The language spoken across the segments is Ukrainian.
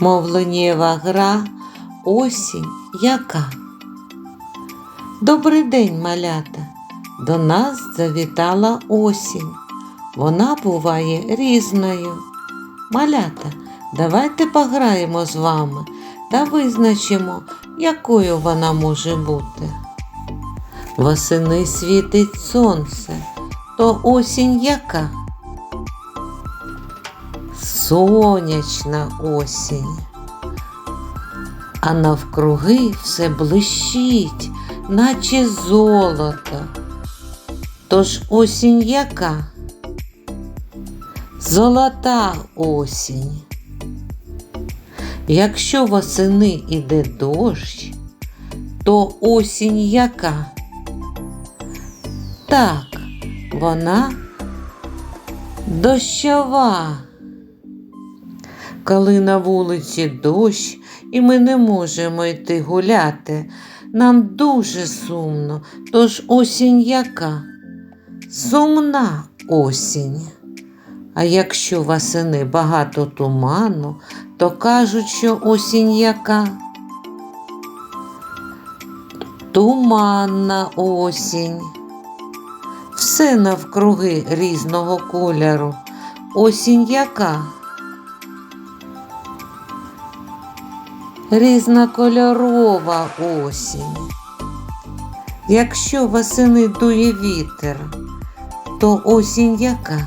Мовленєва гра, осінь яка. Добрий день, малята. До нас завітала осінь. Вона буває різною. Малята, давайте пограємо з вами та визначимо, якою вона може бути. Восени світить сонце, то осінь яка? Сонячна осінь. А навкруги все блищить, наче золото. Тож осінь яка? Золота осінь. Якщо восени іде дощ, то осінь яка? Так, вона дощова. Коли на вулиці дощ, і ми не можемо йти гуляти, нам дуже сумно, тож осінь яка? Сумна осінь. А якщо восени багато туману, то кажуть, що осінь яка? Туманна осінь. Все навкруги різного кольору. Осінь яка? Різнокольорова осінь. Якщо восени дує вітер, то осінь яка?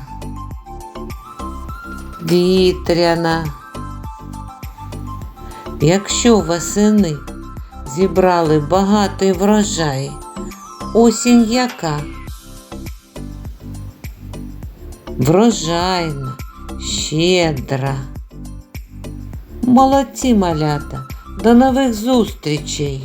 Вітряна. Якщо восени зібрали багатий врожай, осінь яка? Врожайна, щедра. Молодці малята. До нових зустрічей!